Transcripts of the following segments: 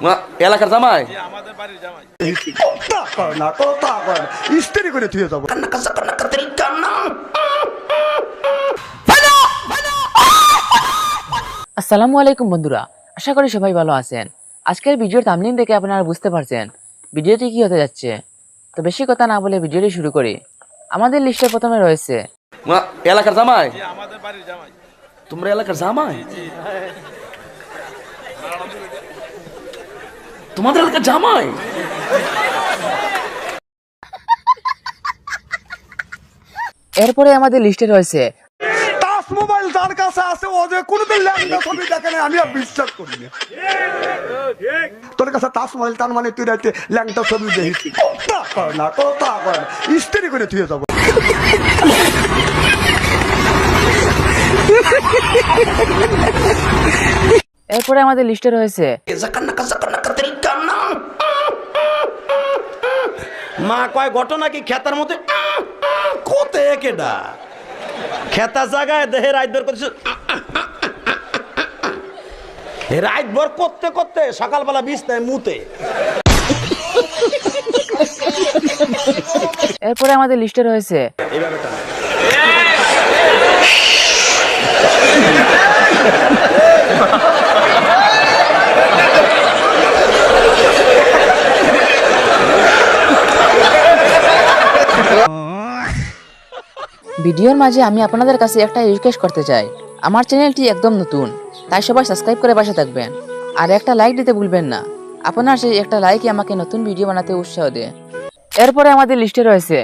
মা- এলাকার জামাই। আমাদের বাড়ির জামাই তা কর না কথা কর না ইস্ত্রি করে থুয়ে যাব আসসালামু আলাইকুম বন্ধুরা আশা করি সবাই ভালো আছেন। আজকের ভিডিওর থামলিন দেখে আপনারা বুঝতে পারছেন ভিডিওটি কি হতে যাচ্ছে। তো বেশি কথা না বলে ভিডিওটি শুরু করি। আমাদের লিস্টে প্রথমে রয়েছে এলাকার জামাই। যে আমাদের বাড়ির জামাই। তোমরা এলাকার জামাই? তোমাদের এলাকার জামাই। এরপরে আমাদের লিস্টে রয়েছে। টাচ মোবাইল যার কাছে আছে ও যে কোনোদিন ল্যাংটা ছবি দেখে না আমি আর বিশ্বাস করি না। তোর কাছে টাচ মোবাইল তার মানে তুই রাতে ল্যাংটা ছবি দেখেছি তা কর না কথা কর না। ইস্ত্রি করে থুয়ে যাব। এরপরে আমাদের লিস্টে রয়েছে। মা কয় ঘটনা কি খেতার মধ্যে কোতে কেডা খেতা জায়গায় দেহে রাইত বের করছে রাইত ভর করতে করতে সকালবেলা বিছনায় মুতে এরপরে আমাদের লিস্টে রয়েছে এইভাবে ভিডিওর মাঝে আমি আপনাদের কাছে একটা রিকোয়েস্ট করতে চাই। আমার চ্যানেলটি একদম নতুন, তাই সবাই সাবস্ক্রাইব করে পাশে থাকবেন। আর একটা লাইক দিতে ভুলবেন না। আপনার সেই একটা লাইকই আমাকে নতুন ভিডিও বানাতে উৎসাহ দেয়। এরপরে আমাদের লিস্টে রয়েছে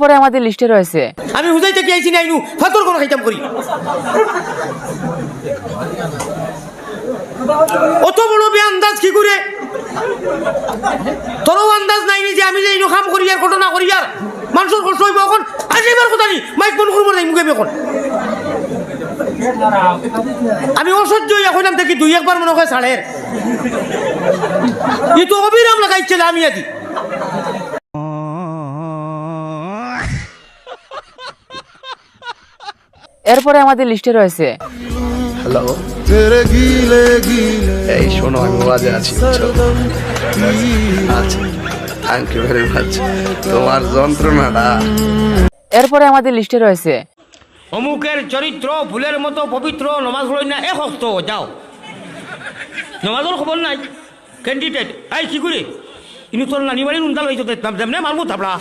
এরপরে আমাদের লিস্টে রয়েছে। আমি হুজাইতে কি আইছি নাইনু, ফাতর কোন খাইতাম করি। অত বড় বে আন্দাজ কি করে? তোরও আন্দাজ নাই নি যে আমি যে কাম করি আর ঘটনা করি আর মানুষের কষ্ট হইব এখন। আসিবার কথা নি মাইক বন্ধ করব নাই, মুখে এখন। আমি অসহ্য হইয়া কইলাম, দেখি দুই একবার মনে হয় সাড়ের ই তো অবিরাম লাগাইছে আমি আদি এরপরে আমাদের লিস্টে রয়েছে। হ্যালো এই শোনো আমি ওয়াজে আছি আচ্ছা থ্যাংক ইউ ভেরি মাচ তোমার যন্ত্রণাটা। এরপরে আমাদের লিস্টে রয়েছে। অমুকের চরিত্র ফুলের মতো পবিত্র নমাজ পড়ই না এক হস্ত যাও। নমাজের খবর নাই ক্যান্ডিডেট আই কি করে? ইনু তোর নানি বাড়ি নুনতাল হয়েছে তেমনে মারমু থাপড়া।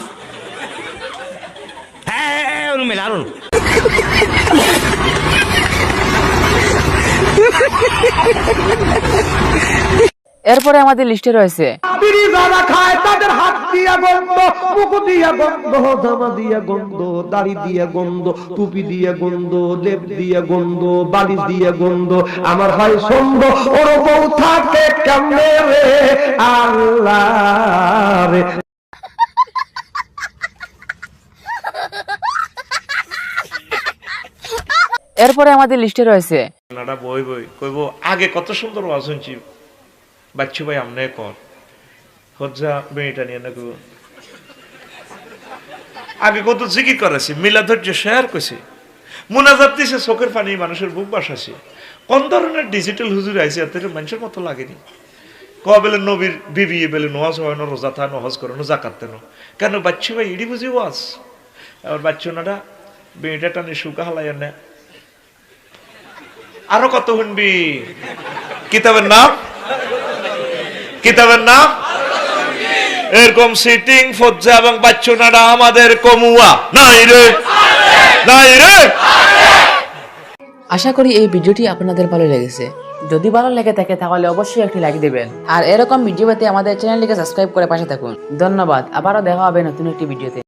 হ্যাঁ অনু এরপরে আমাদের লিস্টে রয়েছে। বিড়ি যারা খায় তাদের হাত দিয়া গন্ধ মুখ দিয়া গন্ধ জামা দিয়া গন্ধ দাড়ি দিয়া গন্ধ টুপি দিয়া গন্ধ লেপ দিয়া গন্ধ বালিশ দিয়া গন্ধ। আমার হয় ওর বউ থাকে কেমনে রে? আল্লাহ রে। এরপরে আমাদের লিস্টে রয়েছে নাডা বই বই কইব, আগে কত সুন্দর ওয়াজ শুনছি। বাচ্চু ভাই, আমনে কর। হজ্জা বেড়িটা নিয়ে না কইব আগে কত জিকির করেছি মিলা ধৈর্য শেয়ার করছি মুনাজাত দিছে, চোখের পানি, মানুষের বুক বাসাছে কোন ধরনের ডিজিটাল হুজুর আইছে, এত মানুষের মতো লাগেনি? ক বেলে নবীর বিবি বেলে নোয়াজ হয় না রোজা থা নহজ করে না জাকাত তেন কেন, বাচ্চু ভাই, ইডি বুঝি ওয়াজ? আবার বাচ্চু নাডা বেড়িটা টানি শুকা হালাই না। আরও কত শুনবি? কিতাবের নাম? কিতাবের নাম? এরকম সিটিং ফজ্জা এবং বাচ্চুনারা আমাদের কমুয়া। নাই রে। নাই রে। আশা করি এই ভিডিওটি আপনাদের ভালো লেগেছে। যদি ভালো লেগে থাকে, তাহলে অবশ্যই একটি লাইক দেবেন। আর এরকম ভিডিও পেতে আমাদের চ্যানেলটিকে সাবস্ক্রাইব করে পাশে থাকুন। ধন্যবাদ। আবারও দেখা হবে নতুন একটি ভিডিওতে